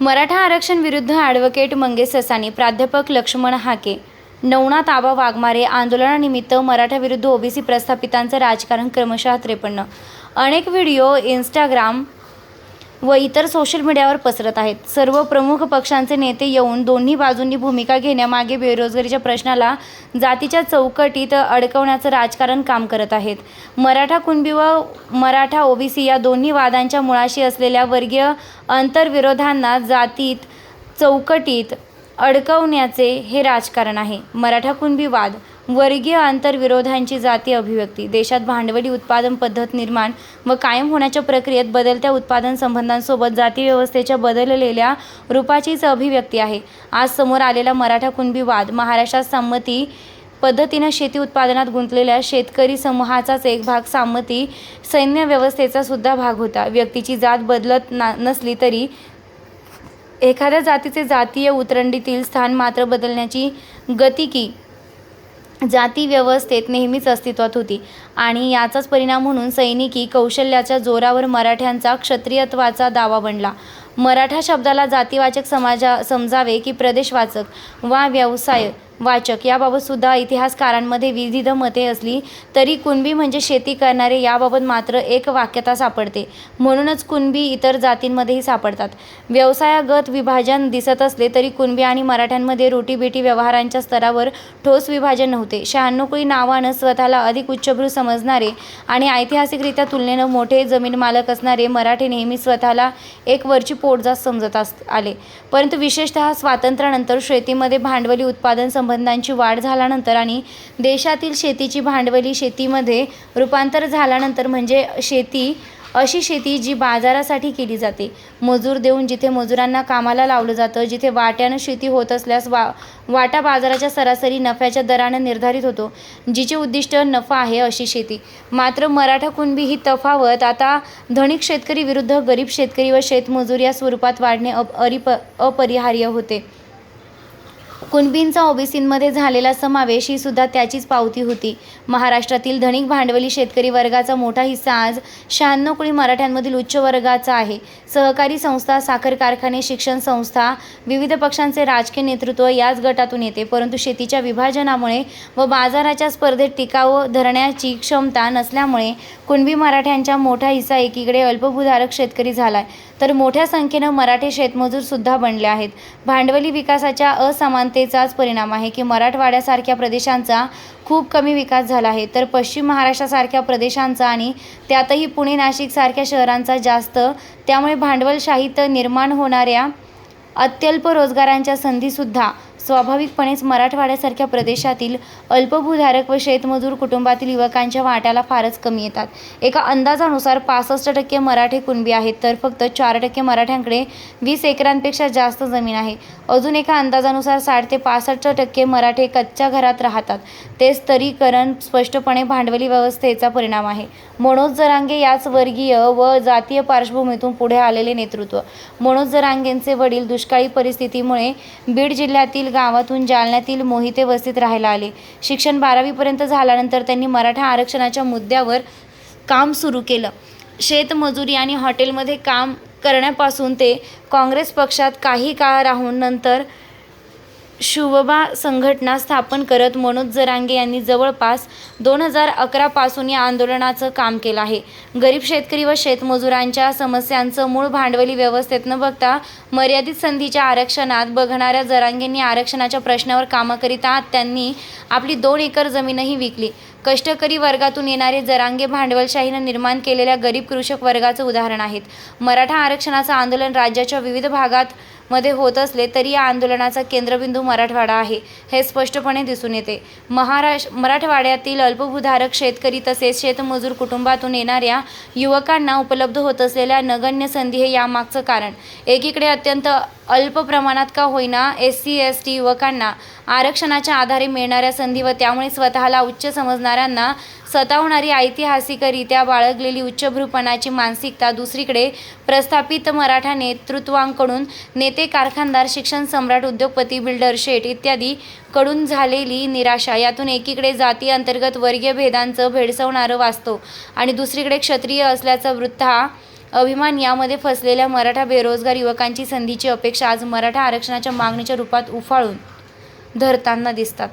मराठा आरक्षण विरुद्ध ॲडव्होकेट मंगेश ससानी प्राध्यापक लक्ष्मण हाके नवना ताबा वाघमारे आंदोलनानिमित्त मराठा विरुद्ध ओबीसी प्रस्थापितांचं राजकारण क्रमशः त्रेपन्न. अनेक व्हिडिओ इंस्टाग्राम व इतर सोशल मीडियावर पसरत आहेत. सर्व प्रमुख पक्षांचे नेते येऊन दोन्ही बाजूंनी भूमिका घेण्यामागे बेरोजगारीच्या प्रश्नाला जातीच्या चौकटीत अडकवण्याचं राजकारण काम करत आहेत. मराठा कुणबी व मराठा ओबीसी या दोन्ही वादांच्या मुळाशी असलेल्या वर्गीय अंतर्विरोधांना जातीत चौकटीत अडकवण्याचे हे राजकारण आहे. मराठा कुणबी वाद वर्गीय आंतरविरोधांची जाती अभिव्यक्ती. देशात भांडवली उत्पादन पद्धत निर्माण व कायम होण्याच्या प्रक्रियेत बदलत्या उत्पादन संबंधांसोबत जाती व्यवस्थेच्या बदललेल्या रूपाचीच अभिव्यक्ती आहे. आज समोर आलेला मराठा कुणबी वाद महाराष्ट्रात संमती पद्धतीनं शेती उत्पादनात गुंतलेल्या शेतकरी समूहाचाच एक भाग सामती सैन्य व्यवस्थेचा सुद्धा भाग होता. व्यक्तीची जात बदलत ना नसली तरी एखाद्या जातीचे जातीय उतरंडीतील स्थान मात्र बदलण्याची गतिकी जाती व्यवस्थेत नेहमीच अस्तित्वात होती. आणि याचाच परिणाम म्हणून सैनिकी कौशल्याच्या जोरावर मराठ्यांचा क्षत्रियत्वाचा दावा बनला. मराठा शब्दाला जातीवाचक समाजा समजावे की प्रदेशवाचक वा व्यवसाय वाचक. याबाबत सुद्धा इतिहासकारांमध्ये विविध मते असली तरी कुणबी म्हणजे शेती करणारे याबाबत मात्र एक वाक्यता सापडते. म्हणूनच कुणबी इतर जातींमध्येही सापडतात. व्यवसायागत विभाजन दिसत असले तरी कुणबी आणि मराठ्यांमध्ये रोटीबेटी व्यवहारांच्या स्तरावर ठोस विभाजन नव्हते. शहाण्णवकुळी नावानं स्वतःला अधिक उच्चभ्रू समजणारे आणि ऐतिहासिकरित्या तुलनेनं मोठे जमीन मालक असणारे मराठी नेहमी स्वतःला एक वरची पोटजात समजत अस आले. परंतु विशेषतः स्वातंत्र्यानंतर शेतीमध्ये भांडवली उत्पादन संबंधांची वाढ झाल्यानंतर आणि देशातील शेतीची भांडवली शेतीमध्ये रूपांतर झाल्यानंतर म्हणजे शेती अशी शेती जी बाजारासाठी केली जाते. मजूर देऊन जिथे मजुरांना कामाला लावलं जातं जिथे वाट्यानं शेती होत असल्यास वा वाटा बाजाराच्या सरासरी नफ्याच्या दरानं निर्धारित होतो जिचे उद्दिष्ट नफा आहे अशी शेती. मात्र मराठा कुणबी ही तफावत आता धनिक शेतकरी विरुद्ध गरीब शेतकरी व शेतमजूर या स्वरूपात वाढणे अप अरिप अपरिहार्य होते. कुणबींचा ओबीसींमध्ये झालेला समावेश ही सुद्धा त्याचीच पावती होती. महाराष्ट्रातील धनिक भांडवली शेतकरी वर्गाचा मोठा हिस्सा आज शहाण्णव कोळी मराठ्यांमधील उच्च वर्गाचा आहे. सहकारी संस्था साखर कारखाने शिक्षण संस्था विविध पक्षांचे राजकीय नेतृत्व याच गटातून येते. परंतु शेतीच्या विभाजनामुळे व बाजाराच्या स्पर्धेत टिकाव धरण्याची क्षमता नसल्यामुळे कुणबी मराठ्यांचा मोठा हिस्सा एकीकडे अल्पभूधारक शेतकरी झालाय. तर मोठ्या संख्येनं मराठी शेतमजूरसुद्धा बनले आहेत. भांडवली विकासाच्या असमानतेचाच परिणाम आहे की मराठवाड्यासारख्या प्रदेशांचा खूप कमी विकास झाला आहे. तर पश्चिम महाराष्ट्रासारख्या प्रदेशांचा आणि त्यातही पुणे नाशिकसारख्या शहरांचा जास्त त्यामुळे भांडवलशाहीत निर्माण होणाऱ्या अत्यल्प रोजगारांच्या संधीसुद्धा स्वाभाविकपणेच मराठवाड्यासारख्या प्रदेशातील अल्पभूधारक व शेतमजूर कुटुंबातील युवकांच्या वाट्याला फारच कमी येतात. एका अंदाजानुसार पासष्ट टक्के मराठे कुणबी आहेत तर फक्त चार टक्के मराठ्यांकडे वीस एकरांपेक्षा जास्त जमीन आहे. अजून एका अंदाजानुसार साठ ते पासष्ट टक्के मराठे कच्च्या घरात राहतात. ते स्तरीकरण स्पष्टपणे भांडवली व्यवस्थेचा परिणाम आहे. मनोज जरांगे याच वर्गीय व जातीय पार्श्वभूमीतून पुढे आलेले नेतृत्व. मनोज जरांगेंचे वडील दुष्काळी परिस्थितीमुळे बीड जिल्ह्यातील गावातून जालन्यातील मोहिते वस्तीत राहायला आले. शिक्षण बारावीपर्यंत झाल्यानंतर त्यांनी मराठा आरक्षणाच्या मुद्द्यावर काम सुरू केलं. शेतमजुरी आणि हॉटेलमध्ये काम करण्यापासून ते काँग्रेस पक्षात काही काळ राहून नंतर शुभबा संघटना स्थापन करत मनोज जरांगे यांनी जवळपास दोन हजार अकरापासून या आंदोलनाचं काम केलं आहे. गरीब शेतकरी व शेतमजुरांच्या समस्यांचं मूळ भांडवली व्यवस्थेत न बघता मर्यादित संधीच्या आरक्षणात बघणाऱ्या जरांगेंनी आरक्षणाच्या प्रश्नावर कामाकरिता त्यांनी आपली दोन एकर जमीनही विकली. कष्टकरी वर्गातून येणारे जरांगे भांडवलशाहीनं निर्माण केलेल्या गरीब कृषक वर्गाचं उदाहरण आहेत. मराठा आरक्षणाचं आंदोलन राज्याच्या विविध भागात मध्ये होत असले तरी या आंदोलनाचा केंद्रबिंदू मराठवाडा आहे हे स्पष्टपणे दिसून येते. महाराष्ट्र मराठवाड्यातील अल्पभूधारक शेतकरी तसेच शेतमजूर कुटुंबातून येणाऱ्या युवकांना उपलब्ध होत असलेल्या नगण्य संधी हे यामागचं कारण. एकीकडे अत्यंत अल्प प्रमाणात का होईना एस सी एस टी युवकांना आरक्षणाच्या आधारे मिळणाऱ्या संधी व त्यामुळे स्वतःला उच्च समजणाऱ्यांना सतावणारी ऐतिहासिकरित्या बाळगलेली उच्चभ्रूपणाची मानसिकता दुसरीकडे प्रस्थापित मराठा नेतृत्वांकडून नेते कारखानदार शिक्षण सम्राट उद्योगपती बिल्डर शेठ इत्यादी कडून झालेली निराशा यातून एकीकडे जाती अंतर्गत वर्गीय भेदांचं भेडसवणारं वाचतो आणि दुसरीकडे क्षत्रिय असल्याचं वृत्त हा अभिमान यामध्ये फसलेल्या मराठा बेरोजगार युवकांची संधीची अपेक्षा आज मराठा आरक्षणाच्या मागणीच्या रूपात उफाळून धरताना दिसतात.